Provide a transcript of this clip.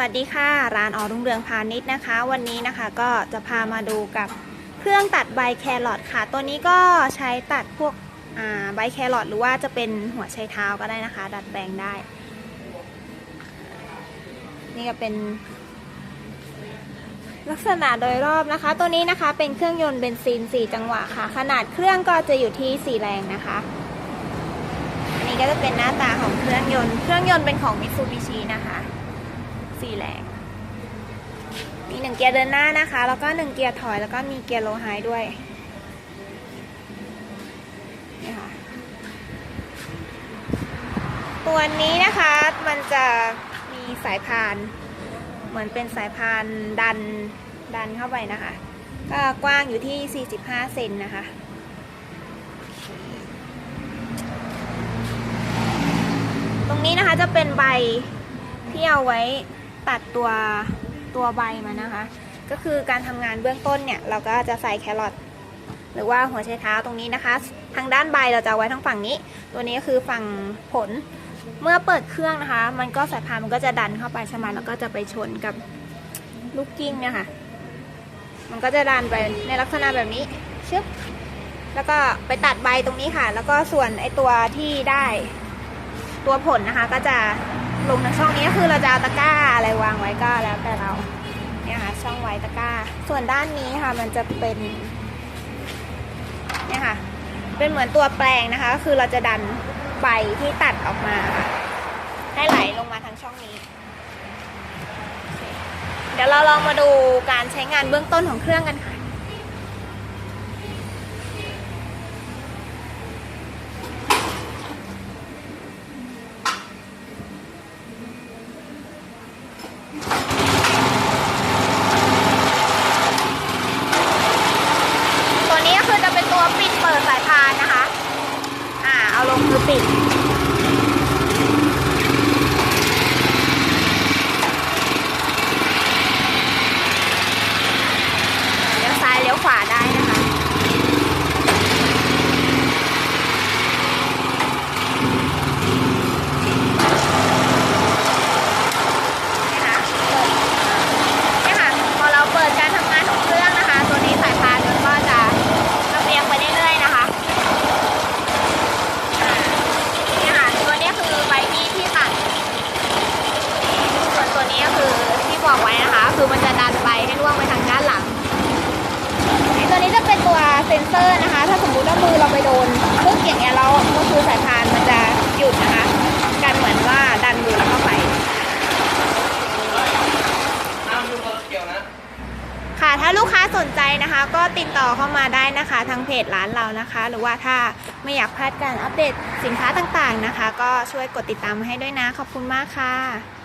วัสดีค่ะ ร้านออรุ่งเรืองพาณิชย์นะคะ วันนี้นะคะก็จะพามาดูกับเครื่องตัดใบแครอทค่ะ ตัวนี้ก็ใช้ตัดพวกใบแครอทหรือว่าจะเป็นหัวไชเท้าก็ได้นะคะ ดัดแปลงได้ นี่ก็เป็น ลักษณะโดยรอบนะคะ ตัวนี้นะคะเป็นเครื่องยนต์เบนซิน 4 จังหวะค่ะ ขนาดเครื่องก็จะอยู่ที่ 4 แรงนะคะ อันนี้ก็จะเป็นหน้าตาของเครื่องยนต์ เครื่องยนต์เป็นของมิตซูบิชินะคะ สี่แรงมีหนึ่งเกียร์เดินหน้านะคะ แล้วก็หนึ่งเกียร์ถอยแล้วก็มีเกียร์โลไฮด้วยนี่ค่ะตัวนี้นะคะมันจะมีสายพาน เหมือนเป็นสายพานดันดันเข้าไปนะคะ ก็กว้างอยู่ที่ 45 เซนนะคะตรงนี้นะคะจะเป็นใบที่เอาไว้ ตัดตัวตัวใบมานะคะ ก็คือการทำงานเบื้องต้นเนี่ย เราก็จะใส่แครอทหรือว่าหัวไชเท้าตรงนี้นะคะ ทางด้านใบเราจะไว้ทางฝั่งนี้ ตัวนี้ก็คือฝั่งผลเมื่อเปิดเครื่องนะคะ มันก็สายพานมันก็จะดันเข้าไปใช่ไหมแล้วก็จะไปชนกับลูกกิ้งเนี่ยค่ะ มันก็จะดันไปในลักษณะแบบนี้ชึบแล้วก็ไปตัดใบตรงนี้ค่ะ แล้วก็ส่วนไอตัวที่ได้ตัวผลนะคะ ก็จะ ลงในช่องนี้คือเราจะเอาตะกร้าอะไรวางไว้ก็แล้วแต่เราเนี่ยค่ะช่องไว้ตะกร้า ส่วนด้านนี้ค่ะมันจะเป็นเนี่ยค่ะเป็นเหมือนตัวแปลงนะคะก็คือเราจะดันใบที่ตัดออกมาค่ะให้ไหลลงมาทางช่องนี้ เดี๋ยวเราลองมาดูการใช้งานเบื้องต้นของเครื่องกันค่ะ ตัวนี้ก็คือจะเป็นตัวปิดเปิดสายพานนะคะ อ่า เอาลงคือปิด เลี้ยวซ้ายเลี้ยวขวาได้นะคะ เนี่ยค่ะเปิดเนี่ยค่ะ พอเราเปิดการทำงานของเครื่องนะคะ ตัวนี้สายพานมันก็จะลำเลียงไปเรื่อยๆนะคะอ่าเนี่ยค่ะ ตัวนี้คือใบมีดที่ตัด ส่วนตัวนี้ก็คือที่บอกไว้นะคะ คือมันจะดันใบให้ร่วงไปทางด้านหลังไอ้ตัวนี้จะเป็นตัวเซ็ นเซอร์นะคะ ถ้าสมมุติว่ามือเราไปโดนปึ๊กอย่างเงี้ยเราก็คือสายพานมันจะหยุดนะคะ กันเหมือนว่าดันมือแล้วก็ไปห้ามยุ่งกับเกี่ยวนะค่ะถ้าลูกค้าสนใจนะคะ ก็ติดต่อเข้ามาได้นะคะ ทางเพจร้านเรานะคะ หรือว่าถ้าไม่อยากพลาดการอัปเดตสินค้าต่างๆนะคะ ก็ช่วยกดติดตามให้ด้วยนะ ขอบคุณมากค่ะ